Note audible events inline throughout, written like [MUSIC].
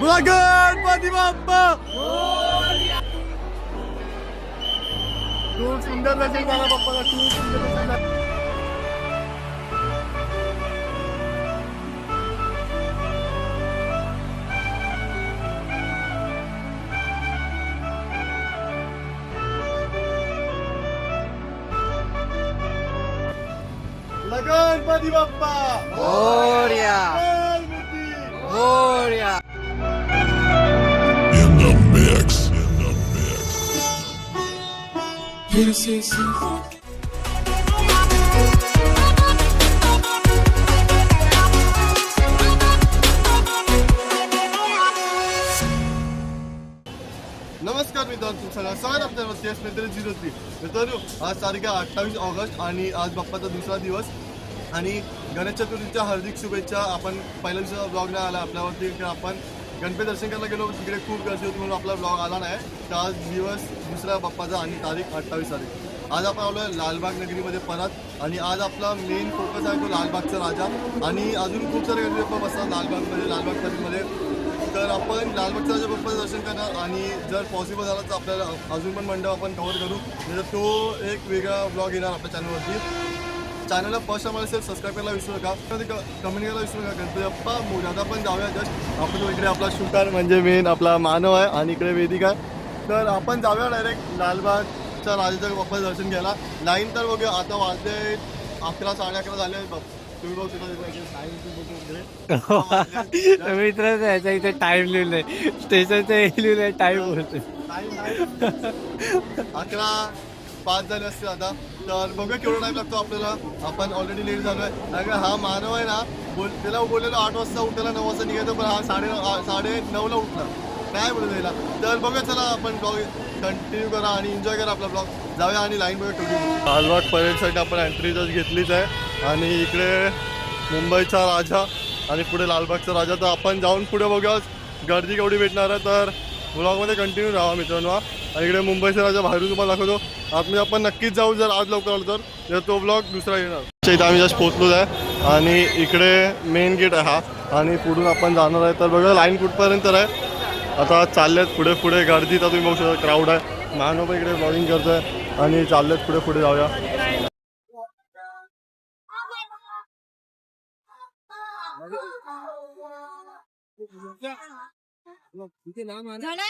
बोला गणपती बाप्पा खूप सुंदर दर्शन झालं बाप्पाला खूप सुंदर दर्शन झालं बोला गणपती बाप्पा Gloria! गणपती. Gloria! नमस्कार मित्रांनो तुमचं सगळं स्वागत आपल्या वरती मित्र झिरो थ्री मित्रांनो आज तारीख आहे अठ्ठावीस ऑगस्ट आणि आज बाप्पाचा दुसरा दिवस. आणि गणेश चतुर्थीच्या हार्दिक शुभेच्छा. आपण पहिल्या दिवसाचा ब्लॉग नाही आला आपल्यावरती आपण गणपती दर्शन करायला गेलो तिकडे खूप गर्दी होती म्हणून आपला ब्लॉग आला नाही. तर आज दिवस दुसऱ्या बाप्पाचा आणि तारीख अठ्ठावीस तारीख. आज आपण आलो आहे लालबाग नगरीमध्ये परत आणि आज आपला मेन फोकस आहे तो लालबागचा राजा. आणि अजून खूप सारे गणपती बाप्पा बसतात लालबागमध्ये लालबाग तारीखमध्ये तर आपण लालबागचा राजा बाप्पाचं दर्शन करणार आणि जर पॉसिबल झालं तर आपल्याला अजून पण मंडप आपण कवर करू. म्हणजे तो एक वेगळा ब्लॉग येणार आपल्या चॅनलवरती चॅनलला फर्स्ट टाइम असेल सबस्क्राईब करायला विसरू नका. कमेंट करायला विसरू नका गणपती बाप्पा मोठा आता आपण जाऊया जस्ट. आपण इकडे आपला शुकार म्हणजे मेन आपला मानव आहे आणि इकडे वेदिका आहे. तर आपण जाऊया डायरेक्ट लालबागच्या राजाच्या बाप्पाचं दर्शन घ्यायला. लाईन तर बघूया आता वाजले अकरा साडे अकरा झाले आहेत बाप तुम्ही बघू शकता इथे [LAUGHS] मित्र याच्या इथे टाइम लिहिलंय स्टेशनचं हे लिहिलंय टाइम बोलतोय. अकरा पाच झाले असतील आता तर बघूया केवढा टाइम लागतो आपल्याला. आपण ऑलरेडी लेट झालोय. कारण हा मानव आहे ना बोल त्याला बोललेलो आठ वाजता उठायला नऊ वाजता निघायचं पण हा साडे नऊ साडे नऊला उठला. काय बोलू त्याला? तर बघूया चला आपण ब्लॉग कंटिन्यू करा आणि एन्जॉय करा आपला ब्लॉग जाऊया आणि लाईन बघा ठेवली लालबाग परेडसाठी आपण एंट्री जस्ट घेतलीच आहे. आणि इकडे मुंबईचा राजा आणि पुढे लालबागचा राजा. तर आपण जाऊन पुढे बघूया. गर्दी केवढी भेटणार आहे तर ब्लॉगमध्ये कंटिन्यू राहा मित्रांनो आणि इकडे मुंबईचा राजा बाहेरून तुम्हाला दाखवतो. आतमध्ये आपण नक्कीच जाऊ जर आज लवकर. आलो तर तर तो ब्लॉग दुसरा येणार. इथं आम्ही जस्ट पोचलोच आहे. आणि इकडे मेन गेट आहे हा. आणि पुढून आपण जाणार आहे. तर बघा लाईन कुठपर्यंत आहे. आता चाललेत पुढे पुढे. गर्दी तर तुम्ही बघू शकता क्राऊड आहे. पण इकडे ब्लॉगिंग करतोय. आणि चाललेत पुढे पुढे जाऊया. झालं?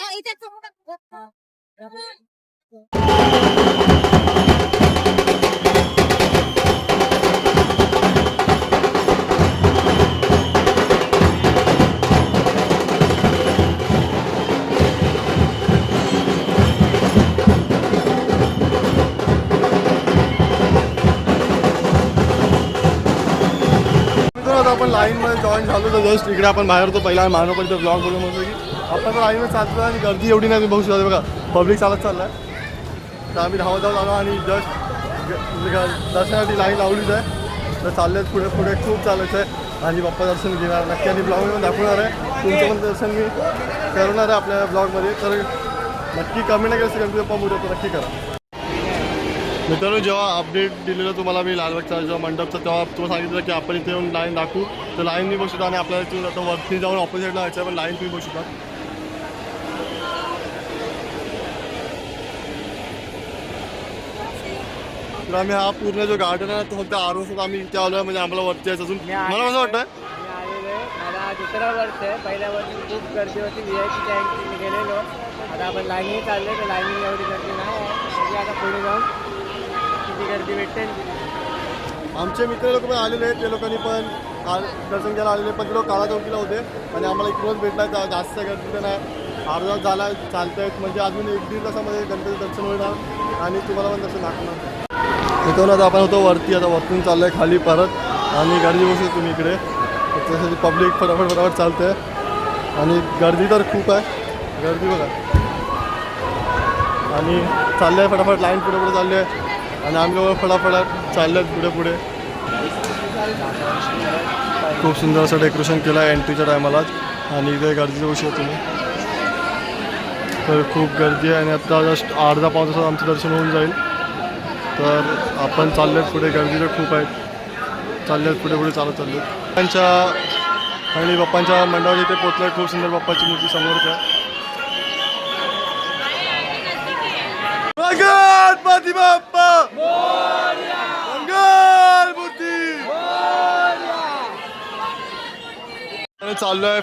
हा, इथे आपण लाईनमध्ये जॉईन झालो तर जस्ट इकडे आपण बाहेर होतो. पहिला मानव पण ब्लॉग बोलून म्हणतो की आपण तर लाईनमध्ये चालतो आणि गर्दी एवढी नाही तुम्ही बघू शकता. बघा पब्लिक चालत चाललाय. तर आम्ही धावत धावत आलो आणि जस्ट दर्शनासाठी लाईन लावलीच आहे. तर चाललेत पुढे पुढे खूप चालत आहे. आणि बाप्पा दर्शन घेणार नक्की आणि ब्लॉगमध्ये दाखवणार आहे. तुमचं पण दर्शन मी करणार आहे आपल्या ब्लॉगमध्ये तर नक्की कमेंट नाही करायचं गणपती बाप्पा मोठं नक्की करा. मित्रांनो जेव्हा अपडेट दिलेलं तुम्हाला मी लालबागचा जेव्हा मंडपचा तेव्हा तुम्हाला सांगितलं की आपण इथे येऊन लाईन दाखवू. तर लाईन मी बसू शकता आणि आपल्याला इथून आता वरती जाऊन ऑपोजिटला जायचं पण लाईन तुम्ही बसू शकता. तर आम्ही हा पूर्ण जो गार्डन आहे तो फक्त आरो आम्ही इथे आलो म्हणजे आम्हाला वरती यायचं अजून. मला कसं वाटतं मी आलेलो आहे. मला दुसरा वर्ष आहे. पहिल्या वर्षी खूप गर्दी होती. व्ही आय पीच्या एंट्रीने गेलेलो. आता आपण लाईनीत चालले तर लाईनीत एवढी गर्दी नाही आहे. बघूया आता पुढे जाऊन किती गर्दी भेटते आमचे मित्र लोक पण आलेले आहेत. ते लोकांनी पण आ- दर्शन घ्यायला आलेले पण ते लोक काळा चौकीला होते. आणि आम्हाला इकडूनच भेटला जा- जास्त गर्दी तर नाही. अर्धा झाला चालत आहेत म्हणजे अजून एक दीड तासामध्ये गणपती दर्शन होणार. आणि तुम्हाला पण दर्शन दाखवणार. मित्रांनो आता आपण होतो वरती. आता वरतून चाललं आहे खाली परत. आणि गर्दी बसू तुम्ही इकडे. त्यासाठी पब्लिक फटाफट फटाफट चालतं आहे आणि गर्दी तर खूप आहे. गर्दी बघा. आणि चाललं आहे फटाफट. लाईन पुढे पुढे चालली आहे आणि आम्ही लोक फटाफट चालले आहेत पुढे पुढे. खूप सुंदर असं डेकोरेशन केलं आहे एंट्रीच्या टायमालाच आणि इथे गर्दी जाऊ शकतो तुम्ही. तर खूप गर्दी आहे. आणि आता जस्ट अर्धा पाऊस तासात आमचं दर्शन होऊन जाईल. तर आपण चाललेत पुढे. गर्दी तर खूप आहेत. चाललेत पुढे पुढे चालत चाललेत त्यांच्या आणि बाप्पांच्या मंडळावर इथे पोचलोय खूप सुंदर बाप्पाची मूर्ती समोरच आहे. गणपती बाप्पा! मूर्ती!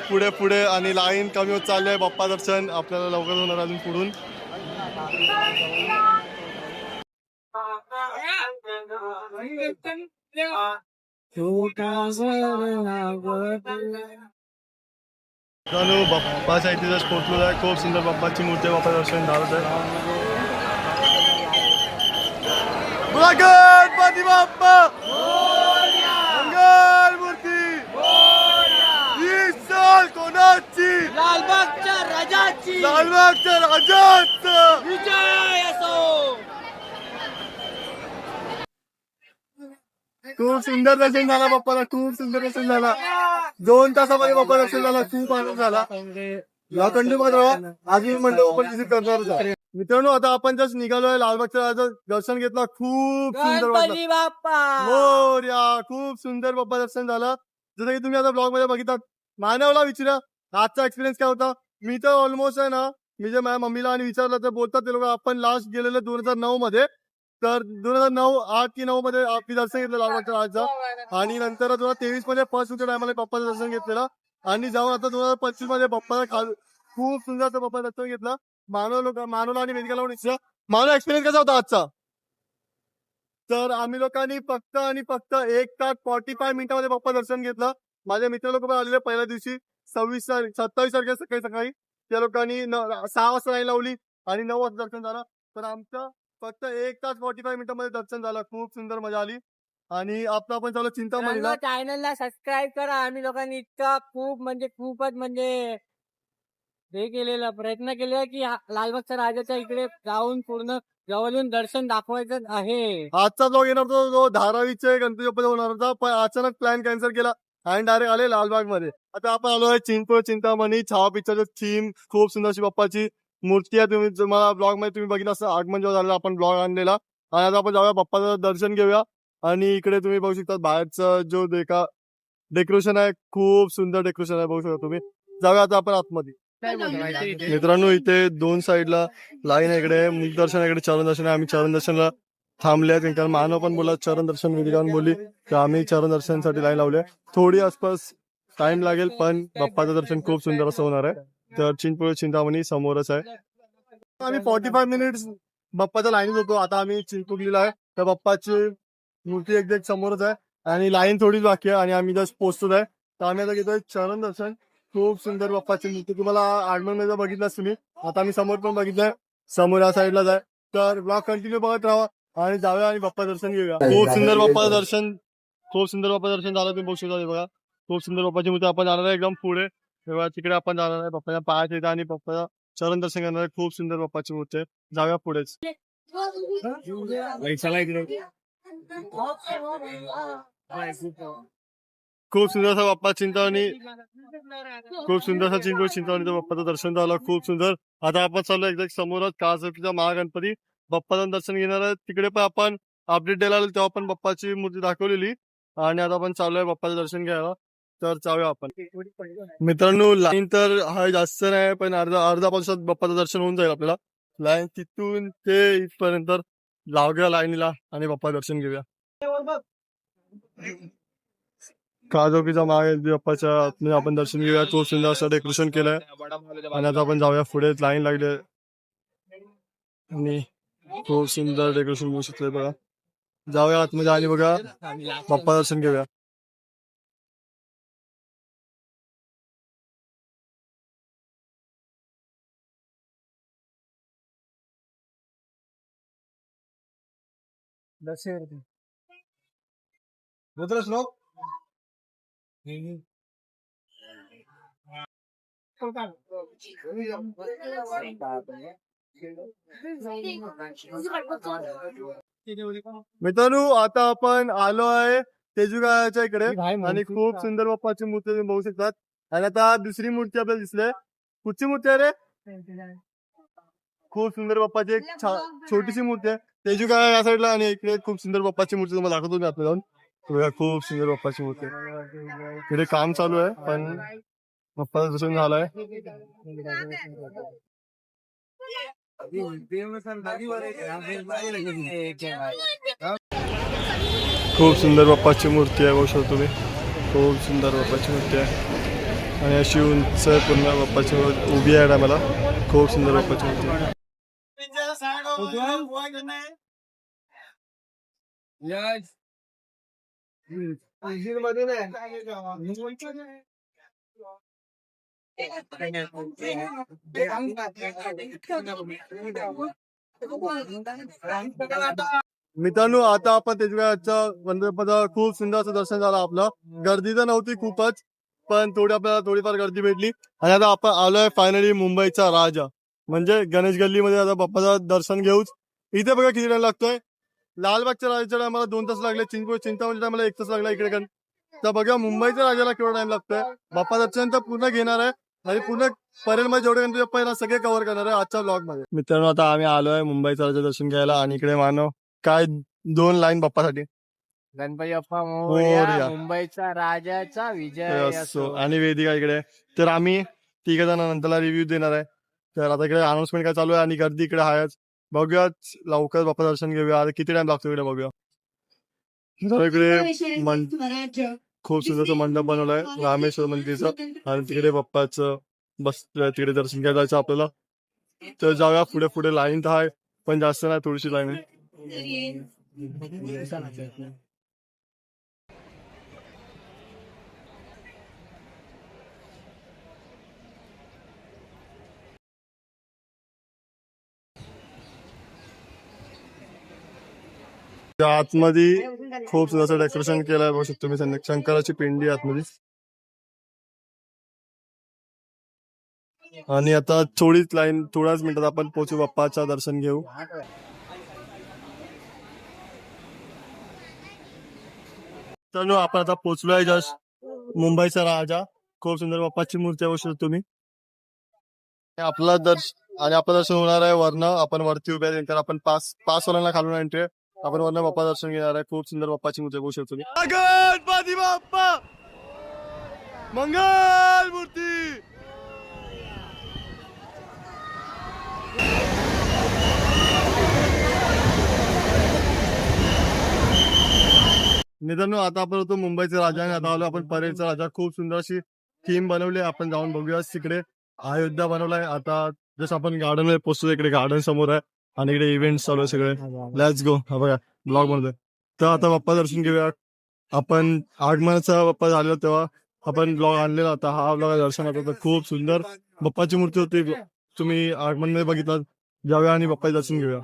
पुढे पुढे आणि लाईन कमी होत चाललोय बाप्पा दर्शन आपल्याला लवकर होणार अजून पुढून. मित्रांनो बाप्पाच्या इथे जस्ट पोहोचलो आहे खूप सुंदर बाप्पाची मूर्ती आहे, बाप्पा दर्शन झालं आहे बोला गणपती बाप्पा मंगल मूर्ती ही चाल कोणाची लालबागच्या राजाची लालबागच्या राजाचं विजय असो खूप सुंदर दर्शन झाला बाप्पाला खूप सुंदर दर्शन झाला. दोन तासामध्ये बाप्पा दर्शन झाला खूप आनंद झाला. या कंटिन्यू राहा अजून मंडप आपण विजिट करणारच आहे. मित्रांनो आता आपण जस्ट निघालोय लालबागच्या दर्शन घेतलं. खूप सुंदर बाप्पा! मोरया खूप सुंदर बाप्पा दर्शन झालं. जसं की तुम्ही आता ब्लॉगमध्ये बघितलात मानवला विचारा. आजचा एक्सपिरियन्स काय होता? मी तर ऑलमोस्ट आहे ना मी जे माझ्या मम्मीला आणि विचारलं तर बोलतात ते लोक आपण लास्ट गेलेलं दोन हजार नऊ मध्ये तर दोन हजार नऊ आठ की नऊ मध्ये दर्शन घेतलं लालबागच्या राजाचं. आणि नंतर दोन हजार तेवीसमध्ये फर्स्ट होत्या टायमाला पप्पाचं दर्शन घेतलेलं. आणि जाऊन आता दोन हजार पंचवीसमध्ये पप्पाला खाल खूप सुंदर असं पप्पा दर्शन घेतलं. मानव लोक मानवला आणि वेदिका लावून विचारलं, मानव एक्सपिरियन्स कसा होता आजचा? तर आम्ही लोकांनी फक्त आणि फक्त एक तास फॉर्टी फाय मिनिटामध्ये पप्पा दर्शन घेतलं. माझे मित्र लोक पण आलेले पहिल्या दिवशी. सव्वीस तारीख सत्तावीस तारखेला सकाळी सकाळी. त्या लोकांनी सहा वाजता लाईन लावली आणि नऊ वाजता दर्शन झालं. तर आमचं फक्त एक तास फॉर्टी फाय मिनिटामध्ये दर्शन झालं. खूप सुंदर मजा आली. आणि आपलं आपण चालू चिंतामणीला चॅनलला सबस्क्राईब करा. आम्ही लोकांनी इतका खूप म्हणजे खूपच म्हणजे हे केलेला प्रयत्न केलेला की लालबागच्या राजाच्या इकडे जाऊन पूर्ण जवळून दर्शन दाखवायचं आहे. आजचा ब्लॉग येणार होता जो धारावीचे गणपती बाप्पा होणार होता पण अचानक प्लॅन कॅन्सल केला आणि डायरेक्ट आले लालबागमध्ये आता आपण आलो आहे चिंचपूर चिंतामणी छावा पिक्चरचं थीम खूप सुंदर अशी बाप्पाची मूर्ती आहे तुम्ही तुम्हाला ब्लॉगमध्ये तुम्ही बघितलं असं आगमन जेव्हा झालेला आपण ब्लॉग आणलेला. आणि आता आपण जाऊया बाप्पाचं दर्शन घेऊया. आणि इकडे तुम्ही बघू शकता बाहेरचं जो देका डेकोरेशन आहे खूप सुंदर डेकोरेशन आहे बघू शकता तुम्ही. जाऊया आता आपण आतमध्ये. मित्रांनो इथे दोन साईडला लाईन आहे इकडे मुख दर्शन इकडे चरण दर्शन आहे. आम्ही चरण दर्शनला थांबले आहेत कारण मानव पण बोला चरण दर्शन विधिकान बोलली. तर आम्ही चरण दर्शनसाठी लाईन लावले. थोडी आसपास टाइम लागेल पण बाप्पाचं दर्शन खूप सुंदर असं होणार आहे. तर चिंचपोळ चिंतामणी समोरच आहे. आम्ही फॉर्टी फाय मिनिट्स बाप्पाच्या लाईनीत होतो. आता आम्ही चिंचपोकलीला आहे. तर बाप्पाची मूर्ती एकदम समोरच आहे. आणि लाईन थोडीच बाकी आहे आणि आम्ही जस्ट पोहोचतो आहे. तर आम्ही आता घेतोय चरण दर्शन. खूप सुंदर बाप्पाची मूर्ती. तुम्हाला आगमनमध्ये बघितलाच तुम्ही. आता आम्ही समोर पण बघितलंय. समोर या साईडला जाय तर ब्लॉग कंटिन्यू बघत राहा आणि जाऊया आणि बाप्पा दर्शन घेऊया. खूप सुंदर बाप्पा दर्शन. खूप सुंदर बाप्पा दर्शन झालं तुम्ही बघू शकता बघा. खूप सुंदर बाप्पाची मूर्ती. आपण जाणार आहे एकदम पुढे. तेव्हा तिकडे आपण जाणार आहे बाप्पाच्या पायात येतं आणि बाप्पाच्या चरण दर्शन करणार आहे खूप सुंदर बाप्पाची मूर्ती आहे जाऊया पुढेच खूप सुंदर असा बाप्पा चिंतावणी खूप सुंदर असा चिंचवड चिंतावणीचा बाप्पाचं दर्शन झालं खूप सुंदर. आता आपण चाललो एकदा समोरच काळसरकीचा महागणपती. बाप्पाचं दर्शन घेणार आहे तिकडे पण आपण अपडेट द्यायला आलो तेव्हा पण बाप्पाची मूर्ती दाखवलेली. आणि आता आपण चाललोय बाप्पाचं दर्शन घ्यायला. तर जाऊया आपण. मित्रांनो लाईन तर हा जास्त नाही पण अर्धा अर्धा पावसात बाप्पाचं दर्शन होऊन जाईल आपल्याला. लाईन तिथून ते इथपर्यंत लावूया लाईनीला आणि बाप्पा दर्शन घेऊया. काजोकीचा मागे बाप्पाच्या आपण दर्शन घेऊया. तो सुंदर असं डेकोरेशन केलंय. आणि आता आपण जाऊया पुढे. लाईन लागली. आणि खूप सुंदर डेकोरेशन होऊ शकतंय बघा. जाऊया आतमध्ये आणि बघा. बाप्पा दर्शन घेऊया. श्लोक? मित्रांनो आता आपण आलो आहे तेजुगाच्या इकडे आणि खूप सुंदर बाप्पाची मूर्ती तुम्ही बघू शकतात. आणि आता दुसरी मूर्ती आपल्याला दिसली कुठची मूर्ती आहे रे? खूप सुंदर बाप्पाची एक छा- छोटीशी मूर्ती आहे. तेजुगा या साईडला आणि इकडे खूप सुंदर बाप्पाची मूर्ती तुम्हाला दाखवतो मी आता जाऊन बघा खूप सुंदर बाप्पाची मूर्ती आहे. इकडे काम चालू आहे पण बाप्पाचं दर्शन झालंय. खूप सुंदर बाप्पाची मूर्ती आहे बघू शकतो तुम्ही. खूप सुंदर बाप्पाची मूर्ती आहे. आणि अशी उंच पूर्ण बाप्पाची मूर्ती उभी आहे मला खूप सुंदर बाप्पाची मूर्ती आहे. मित्रांनो आता आपण त्याच्या वंदे खूप सुंदर असं दर्शन झालं आपलं. गर्दी तर नव्हती खूपच पण थोडी आपल्याला थोडीफार गर्दी भेटली. आणि आता आपण आलोय फायनली मुंबईचा राजा. म्हणजे गणेश गल्लीमध्ये आता बाप्पाचं दर्शन घेऊच. इथे बघा किती टाइम लागतोय. लालबागच्या राजाच्या टायमाला दोन तास लागले. चिंचपूर चिंतामणच्या टायमाला एक तास लागला इकडे तर बघा मुंबईच्या राजाला केवढा टाइम लागतोय. बाप्पा दर्शन तर पूर्ण घेणार आहे. आणि पूर्ण परेल मध्ये जेवढे गणपती बाप्पा येणार सगळे कव्हर करणार आहे आजच्या ब्लॉगमध्ये. मित्रांनो आता आम्ही आलोय मुंबईचं राजा दर्शन घ्यायला. आणि इकडे मानव काय दोन लाईन बाप्पासाठी. गणपती बाप्पा मोरया. मुंबईचा राजाचा विजय असो. असो. आणि वेदिका इकडे. तर आम्ही तिघ जण नंतरला रिव्ह्यू देणार आहे. तर आता इकडे अनाउन्समेंट काय चालू आहे आणि गर्दी इकडे आहेच बघूया लवकर बाप्पा दर्शन घेऊया. आता किती टाइम लागतो इकडे बघूया. तर इकडे मन खूप सुंदर मंडप बनवलाय. रामेश्वर मंदिरचं. आणि तिकडे बाप्पाचं बस तिकडे दर्शन घ्यायला जायचं आपल्याला. तर जाऊया पुढे पुढे लाईन तर आहे पण जास्त नाही थोडीशी लाईन आतमध्ये खूप सुंदर डेकोरेशन केलंय. बघू शकतो मी संध्या- शंकराची पिंडी आतमध्ये. आणि आता थोडीच लाईन थोड्याच मिनिटात आपण पोचू. बाप्पाचं दर्शन घेऊ. तर आपण आता पोचलोय जस्ट मुंबईचा राजा. खूप सुंदर बाप्पाची मूर्ती आहे बघू शकतो तुम्ही. आपला दर्श आणि आपलं दर्शन होणार आहे वर्ण आपण वरती उभे आहे नंतर आपण पास पास वाल्यांना खालून एंट्री. आपण वर्ण बाप्पा दर्शन घेणार आहे. खूप सुंदर बाप्पाची मूर्ती बघू शकतो गणपती बाप्पा! मंगल मूर्ती! मित्रांनो आता आपण होतो मुंबईचा राजा आणि आता आलो आपण परेलचा राजा. खूप सुंदर अशी थीम बनवली. आपण जाऊन बघूया तिकडे अयोध्या बनवलाय आता जसं आपण गार्डनमध्ये पोहोचतो इकडे गार्डन समोर आहे. आणि इकडे इव्हेंट चालू आहे सगळे. लेट्स गो हा. बघा ब्लॉग बनतोय. तर आता बाप्पा दर्शन घेऊया. आपण आगमनाचा बाप्पा झालेला तेव्हा आपण ब्लॉग आणलेला होता. हा ब्लॉग दर्शन होता खूप सुंदर बाप्पाची मूर्ती होती. तुम्ही आगमनमध्ये बघितलं जाऊया आणि बाप्पाचे दर्शन घेऊया.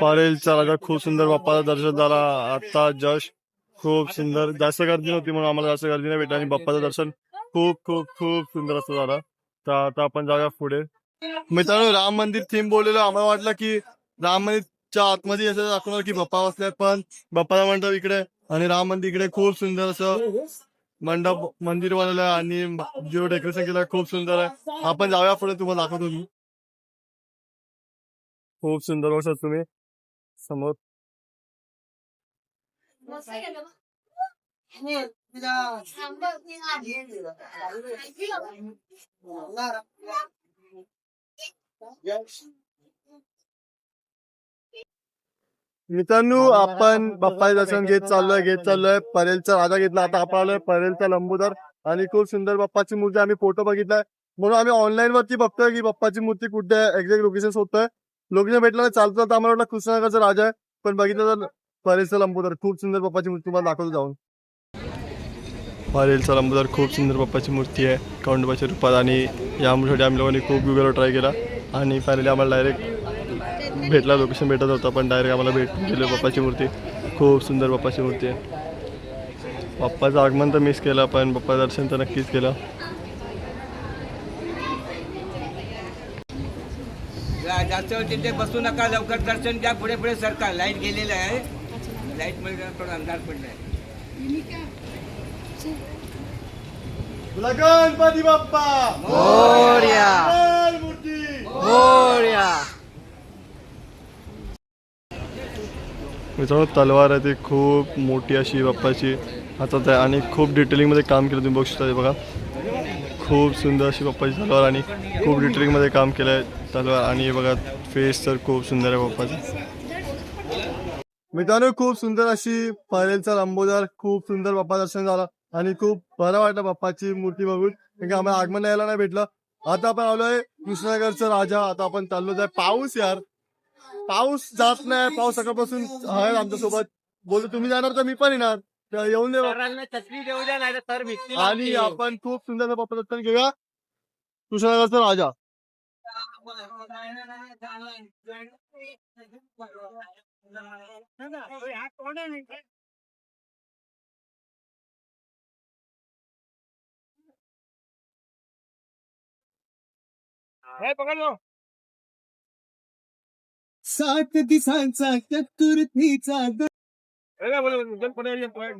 परेलचा राजा खूप सुंदर बाप्पाचं दर्शन झाला. आता जश खूप सुंदर. जास्त गर्दी नव्हती म्हणून आम्हाला जास्त गर्दी नाही भेटली आणि बाप्पाचं दर्शन खूप खूप खूप सुंदर असं झालं. तर आता आपण जाऊया पुढे. मित्रांनो राम मंदिर थीम बोललेलं आम्हाला वाटलं की राम मंदिरच्या आतमध्ये असं दाखवणार की बाप्पा बसलाय पण बाप्पाला मंडप इकडे आणि राम मंदिर इकडे खूप सुंदर असं मंडप मंदिर बनवलं आणि जे डेकोरेशन केलं खूप सुंदर आहे. आपण जाऊया पुढे तुम्हाला दाखवतो मी. खूप सुंदर बघू तुम्ही. समोर. मित्रांनो आपण बाप्पाचे दर्शन घेत चाललोय घेत चाललोय परेलचा राजा घेतला आता आपण आलोय परेलचा लंबोदर आणि खूप सुंदर बाप्पाची मूर्ती आम्ही फोटो बघितलाय म्हणून आम्ही ऑनलाईन वरती बघतोय की बाप्पाची मूर्ती कुठे आहे एक्झॅक्ट लोकेशन शोधतोय लोकेशन भेटलं चालतं तर आम्हाला वाटलं कृष्णनगरचा राजा आहे पण बघितलं तर परेलचा लंबोदर खूप सुंदर बाप्पाची मूर्ती तुम्हाला दाखवतो जाऊन. परेलचा लंबोदर खूप सुंदर बाप्पाची मूर्ती आहे. कौंडबाच्या रूपात आणि या मूर्तीसाठी आम्ही लोकांनी खूप गुगलवर ट्राय केला. आणि फायनली आम्हाला डायरेक्ट भेटला लोकेशन भेटत होता पण डायरेक्ट आम्हाला भेट गेलो बाप्पाची मूर्ती. खूप सुंदर बाप्पाची मूर्ती आहे. बाप्पाचं आगमन तर मिस केलं पण बाप्पा दर्शन तर नक्कीच केलं. जा- जास्त वेळ तिथे बसू नका लवकर दर्शन घ्या. पुढे पुढे सरकार लाइट गेलेलं आहे. लाइटमध्ये थोडा अंधार पडलाय. गणपती बाप्पा! मोरया! मूर्ती! मोरया! मित्रांनो तलवार आहे ती खूप मोठी अशी बाप्पाची. हातात आहे आणि खूप डिटेलिंगमध्ये काम केलं तुम्ही बघू शकता बघा. खूप सुंदर अशी बाप्पाची तलवार आणि खूप डिटेलिंगमध्ये काम केलं आहे तलवार. आणि हे बघा फेस तर खूप सुंदर आहे बाप्पाचं. मित्रांनो खूप सुंदर अशी परेलचा लंबोदर खूप सुंदर बाप्पा दर्शन झालं आणि खूप बरं वाटलं बाप्पाची मूर्ती बघून. कारण की आम्हाला आगमन यायला नाही भेटलं. आता आपण आलोय कृष्णनगरचा राजा. आता आपण चाललो आहे पाऊस यार. पाऊस जात नाही. पाऊस सकाळपासून आहे आमच्यासोबत. बोलतो तुम्ही जाणार तर मी पण येणार. तर येऊन देऊ आणि. आपण खूप सुंदर बाप्पा दर्शन घेऊया. कृष्णनगरचा राजा. पकड लो. सात दिसांचा चतुर्थीचा हे काय बोलू, दोन पुढे ये, पुढे.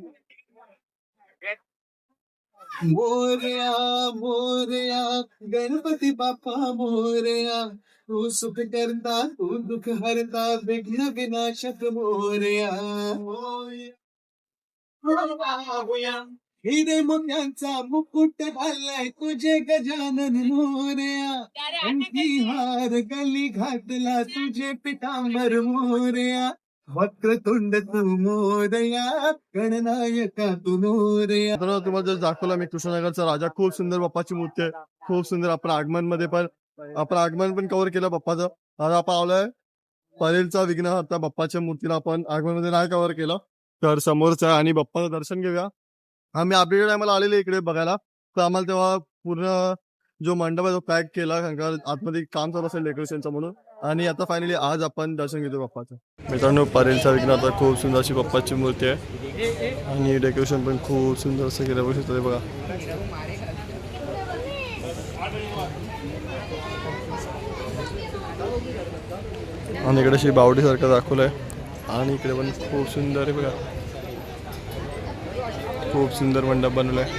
मोरया मोरया गणपती बाप्पा मोरया. तू सुख करता तू दुःख हरता विघ्न विनाशक मोरया. हिरे मुंग्यांचा मुकुट घाललाय तुझे गजानन मोरया. हार गली घातला तुझे पितांबर मोरया. वक्रतुंड तू मोरया गणनायका तू मोदया तुम्हाला जर दाखवला मी कृष्णनगरचा राजा खूप सुंदर बाप्पाची मूर्ती आहे. खूप सुंदर आपण आगमनमध्ये पण आपण आगमन पण कव्हर केलं बाप्पाचं. आता आपण आलोय परेलचा विघ्नहर्ता बाप्पाच्या मूर्तीला आपण आगमनमध्ये नाही कव्हर केलं. तर समोरचं आणि बाप्पाचं दर्शन घेऊया. आम्ही आपल्याकडे टायमाला आलेले इकडे बघायला. तर आम्हाला तेव्हा पूर्ण जो मंडप आहे तो पॅक केला कारण का आतमध्ये काम चालू असेल डेकोरेशनचं म्हणून. आणि आता फायनली आज आपण दर्शन घेतो बाप्पाचं. मित्रांनो परेलचा विघ्नहर्ता खूप सुंदर अशी बाप्पाची मूर्ती आहे. आणि डेकोरेशन पण खूप सुंदर असं केलं बघू शकतो बघा. आणि इकडे अशी बावडीसारखं दाखवलंय. आणि इकडे पण खूप सुंदर आहे बघा. खूप सुंदर मंडप बनवलाय.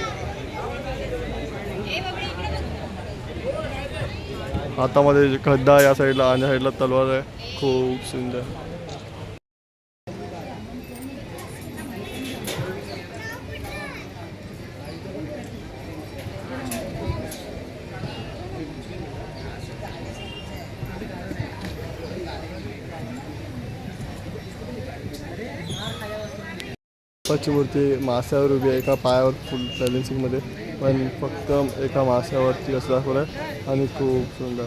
हातामध्ये खड्डा या साईडला आणि साईडला तलवार आहे. खूप सुंदर. बाप्पाची मूर्ती माश्यावर उभी आहे एका पायावर फुल बॅलेन्सिंगमध्ये पण फक्त एका माश्यावरती असं दाखवलं आहे आणि खूप सुंदर.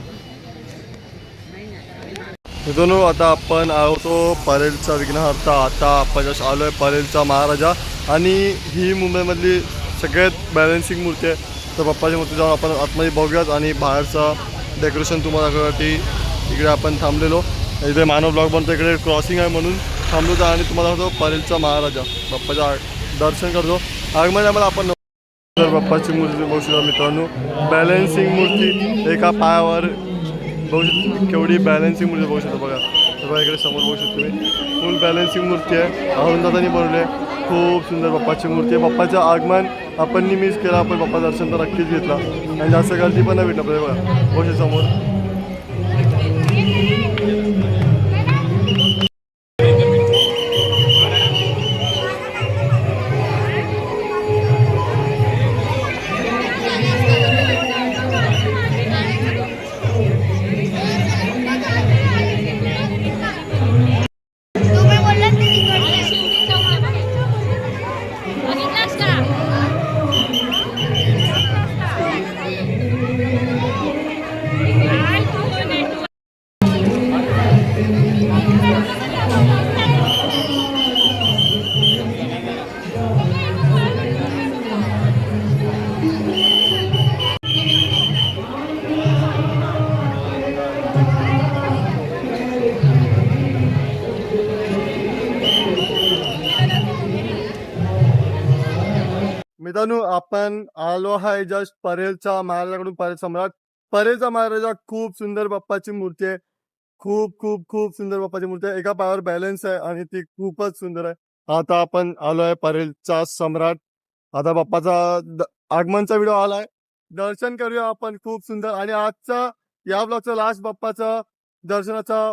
मित्रांनो आता आपण आहोतो परेलचा विघ्नहर्ता. आता आपण जस्ट आलो आहे परेलचा महाराजा. आणि ही मुंबईमधली सगळ्यात बॅलेन्सिंग मूर्ती आहे. तर पप्पाची मूर्ती जाऊन आपण आतमध्ये बघूयात. आणि बाहेरचं डेकोरेशन तुम्हाला दाखवण्यासाठी इकडे आपण थांबलेलो. इथे मानव ब्लॉक बनतो. इकडे क्रॉसिंग आहे म्हणून थांबलो आणि तुम्हाला होतो परेलचा महाराजा. बाप्पाचा दर्शन करतो. आगमन आम्हाला आपण तर बाप्पाची मूर्ती बघू शकता मित्रांनो बॅलेन्सिंग मूर्ती एका पायावर बघू शकतो केवढी बॅलेन्सिंग मूर्ती बघू शकता बघा बघा इकडे समोर बघू शकतो तुम्ही फुल बॅलेन्सिंग मूर्ती आहे अरुंदातानी बनवली आहे खूप सुंदर बाप्पाची मूर्ती आहे बाप्पाचं आगमन आपण मिस केलं आपण बाप्पा दर्शन तर नक्कीच घेतला आणि जास्त गर्दी पण नाही भेटलं आपल्याला बघा बघू समोर आपण आलो आहे जस्ट परेलच्या महाराजाकडून परेल सम्राट परेलचा महाराजा खूप सुंदर बाप्पाची मूर्ती आहे. खूप खूप खूप सुंदर बाप्पाची मूर्ती आहे. एका पायावर बॅलन्स आहे आणि ती खूपच सुंदर आहे. आता आपण आलो आहे परेलचा सम्राट. आता बाप्पाचा आगमनचा व्हिडिओ आलाय. दर्शन करूया आपण. खूप सुंदर. आणि आजचा या ब्लॉगचा लास्ट बाप्पाचा दर्शनाचा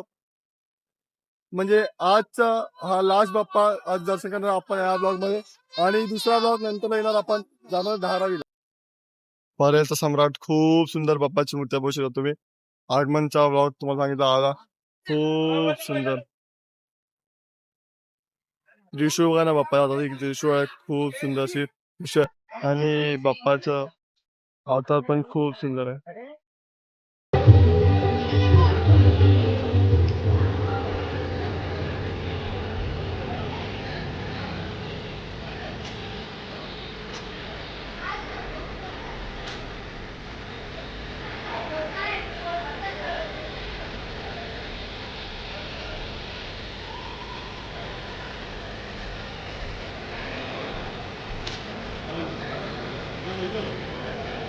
म्हणजे आजचा हा लास्ट बाप्पा आज दर्शन करणार आपण या ब्लॉगमध्ये आणि दुसरा ब्लॉग नंतर येणार आपण जाणार धारावीला. पर्यंत सम्राट खूप सुंदर बाप्पाची मूर्ती बघू शकता तुम्ही. आगमनचा ब्लॉग तुम्हाला सांगितलं आला. खूप सुंदर. रिशू बघा ना बाप्पा आता रिशू आहे खूप सुंदर अशी. आणि बाप्पाचं अवतार पण खूप सुंदर आहे.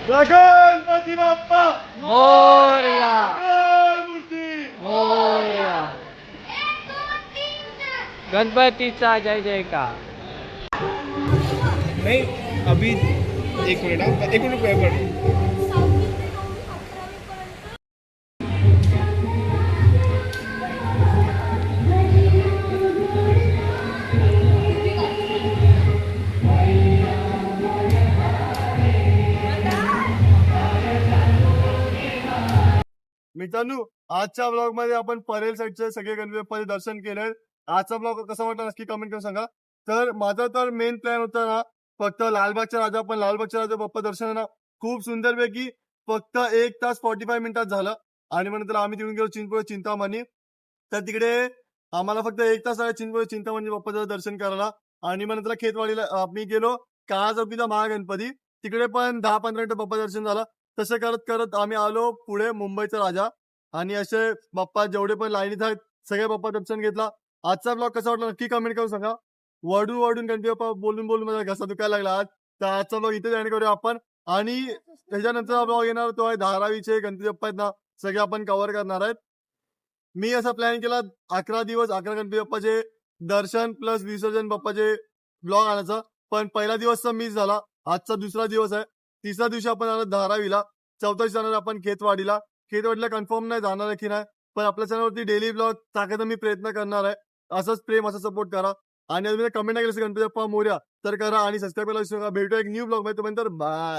गणपती बाप्पा मोरया. गणपतीचा जय जयकार. नाही अभी एक मिनिट. एक मिनिट एक मिनिट. मित्रांनो आजच्या ब्लॉगमध्ये आपण परेल साईडचे सगळे गणपती दर्शन केले आजचा ब्लॉग कसा वाटला नक्की कमेंट करून सांगा. तर माझा तर मेन प्लॅन होता ना फक्त लालबागच्या राजा पण लालबागच्या राजा बाप्पा दर्शन ना खूप सुंदर पैकी फक्त एक तास फॉर्टी फाय मिनिटात झालं. आणि मग नंतर आम्ही तिकडून गेलो चिंचपोळे चिंतामणी. तर तिकडे आम्हाला फक्त एक तास आहे चिंचपोळे चिंतामणी बाप्पाचं दर्शन करायला. आणि मग नंतर खेतवाडीला आम्ही गेलो काळा चौकीचा महागणपती. तिकडे पण दहा पंधरा मिनिटं बाप्पा दर्शन झालं. तसं करत करत आम्ही आलो पुढे मुंबईचा राजा. आणि असे बाप्पा जेवढे पण लाईनीत आहेत सगळे बाप्पा दर्शन घेतला. आजचा ब्लॉग कसा वाटला नक्की कमेंट करून सांगा. वडून वडून गणपती बाप्पा बोलून बोलून माझा घसा दुखायला लागला आज. तर आजचा ब्लॉग इथे जॉईन करूया आपण. आणि त्याच्यानंतर ब्लॉग येणार तो आहे धारावीचे गणपती बाप्पा आहेत ना सगळे आपण कव्हर करणार आहेत. मी असा प्लॅन केला अकरा दिवस अकरा गणपती बाप्पाचे दर्शन प्लस विसर्जन बाप्पाचे ब्लॉग आणायचा. पण पहिला दिवसचा मिस झाला. आजचा दुसरा दिवस आहे. तिसऱ्या दिवशी आपण आलो धारावीला. चौथ्या दिवशी जाणार आपण खेतवाडीला. खेतवाडीला कन्फर्म नाही जाणार की नाही पण आपल्या चॅनलवरती डेली ब्लॉग टाकायचा मी प्रयत्न करणार आहे. असंच प्रेम असं सपोर्ट करा. आणि कमेंट नाही केलं गणपती बाप्पा मोर्या. तर करा आणि सबस्क्राईब करायला विसरू नका. एक न्यू ब्लॉगमध्ये. तोपर्यंत बाय